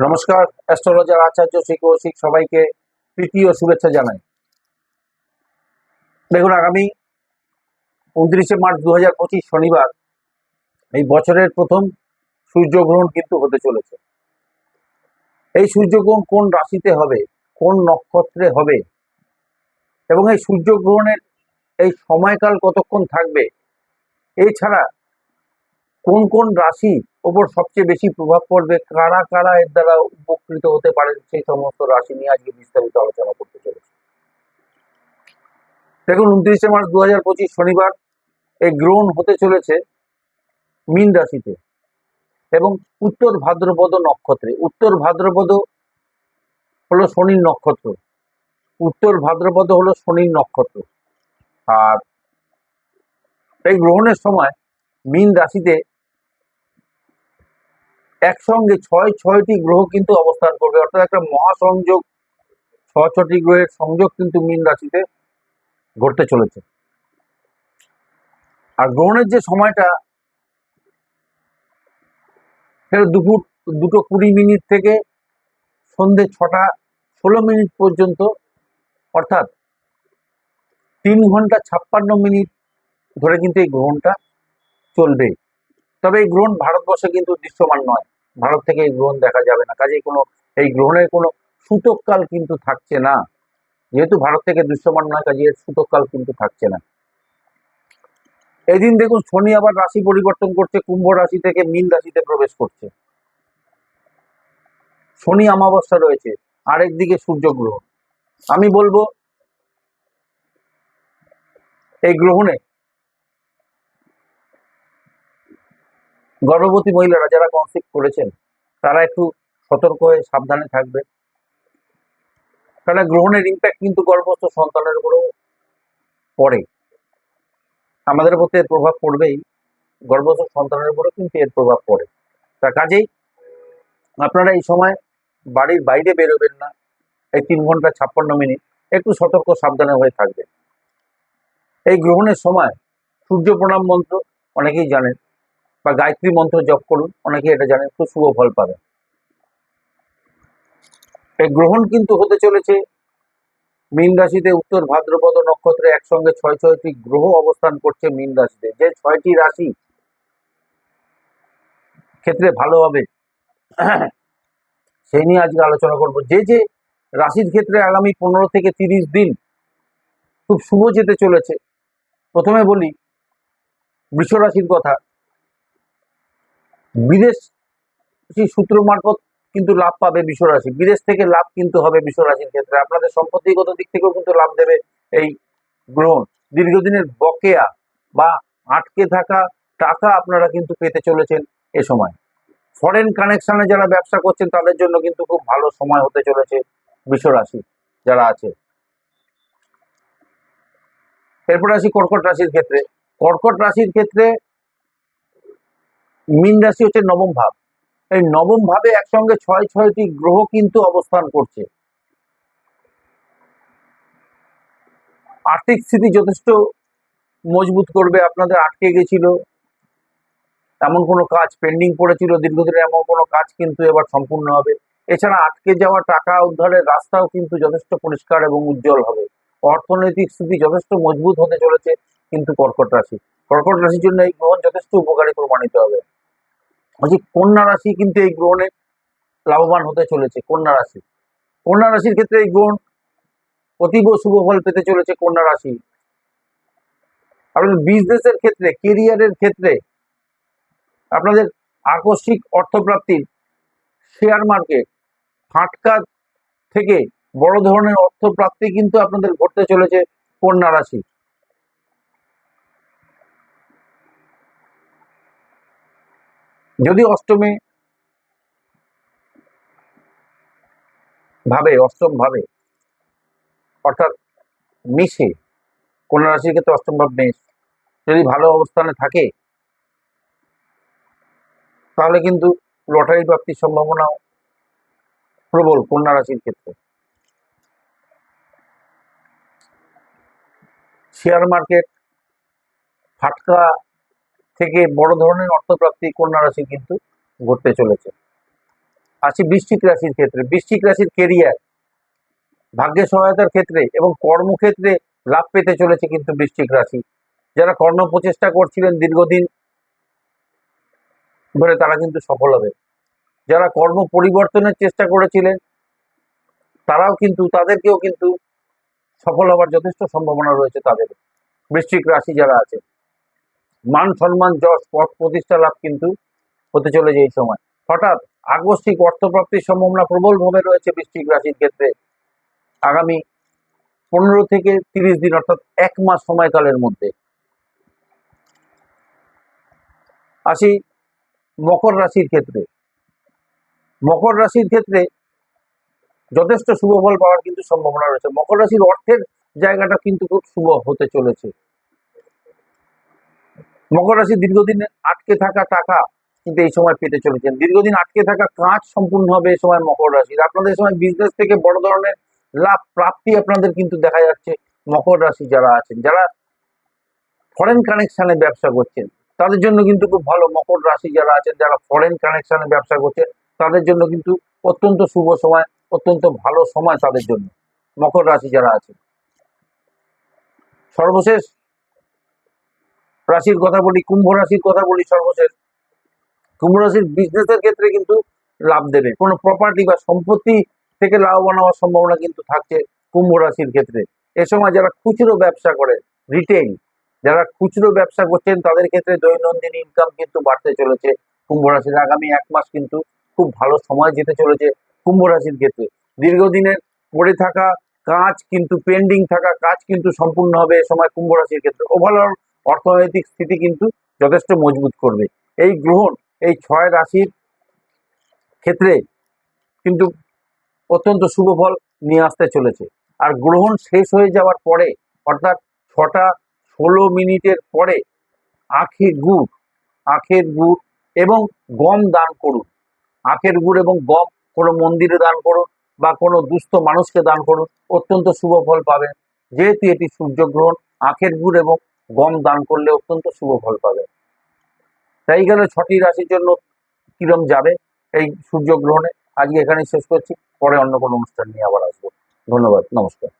নমস্কার, অ্যাস্ট্রোলজার আচার্য শ্রী কৌশিক সবাইকে প্রীতি ও শুভেচ্ছা জানাই। দেখুন, আগামী উনত্রিশে মার্চ দু পঁচিশ শনিবার, এই বছরের প্রথম সূর্যগ্রহণ কিন্তু হতে চলেছে। এই সূর্যগ্রহণ কোন রাশিতে হবে, কোন নক্ষত্রে হবে, এবং এই সূর্যগ্রহণের এই সময়কাল কতক্ষণ থাকবে, এছাড়া কোন কোন রাশি ওপর সবচেয়ে বেশি প্রভাব পড়বে কারা কারা এর দ্বারা উপকৃত হতে পারেন সেই সমস্ত রাশি নিয়ে আজকে বিস্তারিত আলোচনা করতে চলেছি। দেখুন, উনত্রিশে মার্চ দু হাজার পঁচিশ শনিবার এই গ্রহণ হতে চলেছে মীন রাশিতে এবং উত্তর ভাদ্রপদ নক্ষত্রে। উত্তর ভাদ্রপদ হলো শনির নক্ষত্র। উত্তর ভাদ্রপদ হলো শনির নক্ষত্র। আর এই গ্রহণের সময় মীন রাশিতে একসঙ্গে ছয়, ছয়টি গ্রহ কিন্তু অবস্থান করবে। অর্থাৎ একটা মহাসংযোগ ছ ছটি গ্রহের সংযোগ কিন্তু মীন রাশিতে ঘটতে চলেছে। আর গ্রহণের যে সময়টা, সেটা দুপুর, দুটো কুড়ি মিনিট থেকে সন্ধে ছটা, ষোলো মিনিট পর্যন্ত, অর্থাৎ তিন ঘণ্টা ছাপ্পান্ন মিনিট ধরে কিন্তু এই গ্রহণটা চলবে। তবে এই গ্রহণ ভারতবর্ষে কিন্তু দৃশ্যমান নয়। ভারত থেকে এই গ্রহণ দেখা যাবে না। কাজেই কোনো, এই গ্রহণের কোনো সূতককাল কিন্তু থাকছে না। যেহেতু ভারত থেকে দৃশ্যমান নয় কাজে এর সূতককাল কিন্তু থাকছে না। এদিন দেখুন, শনি আবার রাশি পরিবর্তন করছে, কুম্ভ রাশি থেকে মীন রাশিতে প্রবেশ করছে। শনি অমাবস্যা রয়েছে, আরেক আরেকদিকে সূর্যগ্রহণ আমি বলব, এই গ্রহণে গর্ভবতী মহিলারা যারা কনসিভ করেছেন, তারা একটু সতর্ক হয়ে সাবধানে থাকবে। কারণ গ্রহণের ইম্প্যাক্ট কিন্তু গর্ভস্থ সন্তানের উপরেও পড়ে। আমাদের প্রতি এর প্রভাব পড়বেই, গর্ভস্থ সন্তানের উপরেও কিন্তু এর প্রভাব পড়ে। তার কাজেই আপনারা এই সময় বাড়ির বাইরে বেরোবেন না, এই তিন ঘণ্টা ছাপ্পান্ন মিনিট একটু সতর্ক সাবধানে হয়ে থাকবেন। এই গ্রহণের সময় সূর্য প্রণাম মন্ত্র অনেকেই জানেন বা গায়ত্রী মন্ত্র জপ করুন, অনেকে এটা জানেন, খুব শুভ ফল পাবেন। এই গ্রহণ কিন্তু হতে চলেছে। মীন রাশিতে উত্তর ভাদ্রপদ নক্ষত্রে একসঙ্গে ছয় ছয়টি গ্রহ অবস্থান করছে মীন রাশিতে। যে ছয়টি রাশি ক্ষেত্রে ভালো হবে, সেই নিয়ে আজকে আলোচনা করব। যে যে রাশির ক্ষেত্রে আগামী পনেরো থেকে তিরিশ দিন খুব শুভ যেতে চলেছে, প্রথমে বলি বৃষ রাশির কথা। বিদেশ সূত্র মারফত কিন্তু লাভ পাবে বিশ্বরাশি বিদেশ থেকে লাভ কিন্তু হবে বিশ্বরাশির ক্ষেত্রে। আপনাদের সম্পত্তিগত দিক থেকেও কিন্তু লাভ দেবে এই গ্রহণ। দীর্ঘদিনের বকেয়া বা আটকে থাকা টাকা আপনারা কিন্তু পেতে চলেছেন এ সময়। ফরেন কানেকশনে যারা ব্যবসা করছেন, তাদের জন্য কিন্তু খুব ভালো সময় হতে চলেছে বিশ্বরাশি যারা আছে। এরপর আসি কর্কট রাশির ক্ষেত্রে। কর্কট রাশির ক্ষেত্রে মীন রাশি হচ্ছে নবম ভাব। এই নবম ভাবে একসঙ্গে ছয়, ছয়টি গ্রহ কিন্তু অবস্থান করছে। আর্থিক স্থিতি যথেষ্ট মজবুত করবে, আপনাদের আটকে গেছিল। এমন কোনো কাজ পেন্ডিং পড়েছিল, দীর্ঘদিনের এমন কোনো কাজ কিন্তু এবার সম্পূর্ণ হবে। এছাড়া আটকে যাওয়া টাকা উদ্ধারের রাস্তাও কিন্তু যথেষ্ট পরিষ্কার এবং উজ্জ্বল হবে। অর্থনৈতিক স্থিতি যথেষ্ট মজবুত হতে চলেছে কিন্তু কর্কট রাশি। কর্কট রাশির জন্য এই গ্রহণ যথেষ্ট উপকারী প্রমাণিত হবে। বলছি কন্যা রাশি কিন্তু এই গ্রহণে লাভবান হতে চলেছে, কন্যা রাশি। কন্যা রাশির ক্ষেত্রে এই গ্রহণ অতীব শুভ ফল পেতে চলেছে কন্যা রাশি। আপনাদের বিজনেসের ক্ষেত্রে কেরিয়ারের ক্ষেত্রে আপনাদের আকস্মিক অর্থপ্রাপ্তির শেয়ার মার্কেট, ফাটকা থেকে বড় ধরনের অর্থপ্রাপ্তি কিন্তু আপনাদের ঘটতে চলেছে কন্যা রাশি যদি অষ্টমে ভাবে, অষ্টম ভাবে, অর্থাৎ মেষে কন্যা রাশির ক্ষেত্রে অষ্টম ভাব মেষ, যদি ভালো অবস্থানে থাকে, তাহলে কিন্তু লটারি প্রাপ্তির সম্ভাবনাও প্রবল কন্যা রাশির ক্ষেত্রে। শেয়ার মার্কেট ফাটকা থেকে বড় ধরনের অর্থপ্রাপ্তি কন্যা রাশি কিন্তু ঘটতে চলেছে। আসি বৃশ্চিক রাশির ক্ষেত্রে। বৃশ্চিক রাশির কেরিয়ার ভাগ্যের সহায়তার ক্ষেত্রে এবং কর্মক্ষেত্রে লাভ পেতে চলেছে কিন্তু বৃশ্চিক রাশি। যারা কর্ম প্রচেষ্টা করছিলেন দীর্ঘদিন ধরে তারা কিন্তু সফল হবে। যারা কর্ম পরিবর্তনের চেষ্টা করেছিলেন, তারাও কিন্তু, তাদেরকেও কিন্তু সফল হওয়ার যথেষ্ট সম্ভাবনা রয়েছে তাদের। বৃশ্চিক রাশি যারা আছে মান সম্মান যশ, পথ প্রতিষ্ঠা লাভ কিন্তু হতে চলেছে এই সময়। হঠাৎ আকস্মিক অর্থপ্রাপ্তির সম্ভাবনা প্রবলভাবে রয়েছে বৃশ্চিক রাশির ক্ষেত্রে। আগামী পনেরো থেকে তিরিশ দিন অর্থাৎ এক মাস সময়কালের মধ্যে। আসি মকর রাশির ক্ষেত্রে। মকর রাশির ক্ষেত্রে যথেষ্ট শুভ ফল পাওয়ার কিন্তু সম্ভাবনা রয়েছে। মকর রাশির অর্থের জায়গাটা কিন্তু খুব শুভ হতে চলেছে। মকর রাশি দীর্ঘদিন আটকে থাকা টাকা কিন্তু এই সময় পেতে চলেছেন। দীর্ঘদিন আটকে থাকা কাজ সম্পূর্ণ হবে এই সময় মকর রাশির। আপনাদের সময় বিজনেস থেকে বড় ধরনের লাভ, প্রাপ্তি আপনাদের কিন্তু দেখা যাচ্ছে মকর রাশি যারা আছেন, যারা ফরেন কানেকশনে ব্যবসা করছেন, তাদের জন্য কিন্তু খুব ভালো মকর রাশি যারা আছেন, যারা ফরেন কানেকশনে ব্যবসা করছেন, তাদের জন্য কিন্তু অত্যন্ত শুভ সময়, অত্যন্ত ভালো সময় তাদের জন্য মকর রাশি যারা আছেন। সর্বশেষ রাশির কথা বলি, কুম্ভ রাশির কথা বলি সর্বশেষ। কুম্ভ রাশির বিজনেসের ক্ষেত্রে কিন্তু লাভ দেবে। কোনো প্রপার্টি বা সম্পত্তি থেকে লাভবান হওয়ার সম্ভাবনা কিন্তু থাকছে কুম্ভ রাশির ক্ষেত্রে। এ সময় যারা খুচরো ব্যবসা করে রিটেল যারা খুচরো ব্যবসা করছেন, তাদের ক্ষেত্রে দৈনন্দিন ইনকাম কিন্তু বাড়তে চলেছে। কুম্ভ রাশির আগামী এক মাস কিন্তু খুব ভালো সময় যেতে চলেছে কুম্ভ রাশির ক্ষেত্রে। দীর্ঘদিনের পড়ে থাকা কাজ কিন্তু পেন্ডিং থাকা কাজ কিন্তু সম্পূর্ণ হবে এ সময় কুম্ভ রাশির ক্ষেত্রে। ওভারঅল অর্থনৈতিক স্থিতি কিন্তু যথেষ্ট মজবুত করবে। এই গ্রহণ, এই ছয় রাশির ক্ষেত্রে কিন্তু অত্যন্ত শুভ ফল নিয়ে আসতে চলেছে। আর গ্রহণ শেষ হয়ে যাওয়ার পরে, অর্থাৎ ছটা ষোলো মিনিটের পরে আখের গুড় আখের গুড় এবং গম দান করুন। আখের গুড় এবং গম কোনো মন্দিরে দান করুন বা কোনো দুস্থ মানুষকে দান করুন, অত্যন্ত শুভ ফল পাবেন। যেহেতু এটি সূর্যগ্রহণ, আখের গুড় এবং গম দান করলে অত্যন্ত শুভ ফল পাবে। তাই গেল ছটি রাশির জন্য কিরম যাবে এই সূর্য গ্রহণে আজকে এখানেই শেষ করছি। পরে অন্য কোনো অনুষ্ঠান নিয়ে আবার আসব। ধন্যবাদ, নমস্কার।